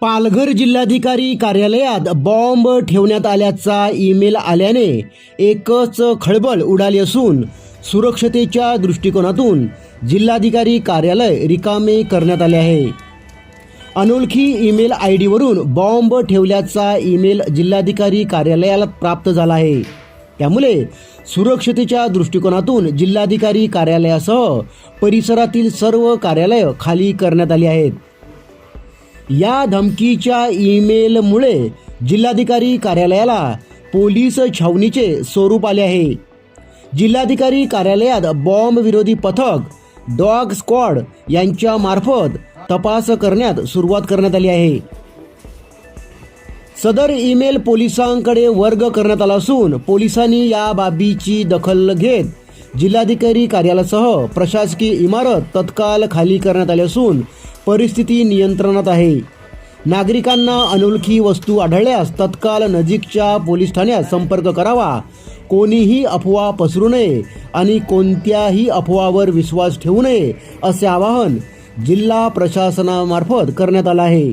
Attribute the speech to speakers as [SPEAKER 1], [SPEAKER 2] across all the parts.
[SPEAKER 1] पालघर जिल्हाधिकारी कार्यालयात बॉम्ब ठेवण्यात आल्याचा ईमेल आल्याने एकच खळबळ उडाली असून सुरक्षतेच्या दृष्टिकोनातून जिल्हाधिकारी कार्यालय रिकामे करण्यात आले आहे. अनोळखी ईमेल आय डीवरून बॉम्ब ठेवल्याचा ईमेल जिल्हाधिकारी कार्यालयाला प्राप्त झाला आहे. त्यामुळे सुरक्षतेच्या दृष्टिकोनातून जिल्हाधिकारी कार्यालयासह परिसरातील सर्व कार्यालय खाली करण्यात आली आहेत. या धमकीच्या ईमेलमुळे जिल्हाधिकारी कार्यालयाला पोलीस छावणीचे स्वरूप आले आहे. जिल्हाधिकारी कार्यालयात बॉम्ब विरोधी पथक डॉग स्क्वॉड यांच्या मार्फत तपास करण्यात सुरुवात करण्यात आली आहे. सदर ईमेल पोलिसांकडे वर्ग करण्यात आला असून पोलिसांनी या बाबीची दखल घेत जिल्हाधिकारी कार्यालयासह प्रशासकीय इमारत तत्काल खाली करण्यात आली असून परिस्थिती नियंत्रणात आहे. नागरिकांना अनोळखी वस्तू आढळल्यास तत्काळ नजीकच्या पोलीस ठाण्यात संपर्क करावा. कोणीही अफवा पसरू नये आणि कोणत्याही अफवावर विश्वास ठेवू नये असे आवाहन जिल्हा प्रशासनामार्फत करण्यात आलं आहे.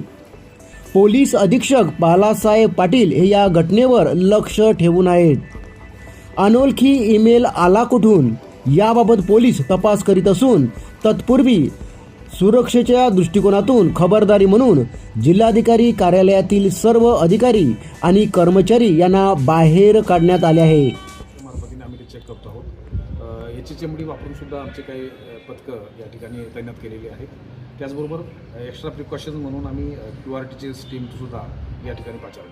[SPEAKER 1] पोलीस अधीक्षक बालासाहेब पाटील हे या घटनेवर लक्ष ठेवून आहेत. अनोळखी ईमेल आला कुठून? याबाबत पोलीस तपास करीत असून तत्पूर्वी सुरक्षेच्या दृष्टिकोनातून खबरदारी म्हणून जिल्हाधिकारी कार्यालयातील सर्व अधिकारी आणि कर्मचारी यांना बाहेर काढण्यात आले आहे.
[SPEAKER 2] मार्फतीने आम्ही ते चेक करतो आहोत. याची चमडी वापरून सुद्धा आमचे काही पथकं या ठिकाणी तैनात केलेली आहेत. त्याचबरोबर एक्स्ट्रा प्रिकॉशन म्हणून आम्ही क्यू आर टीची टीमसुद्धा या ठिकाणी पाचारण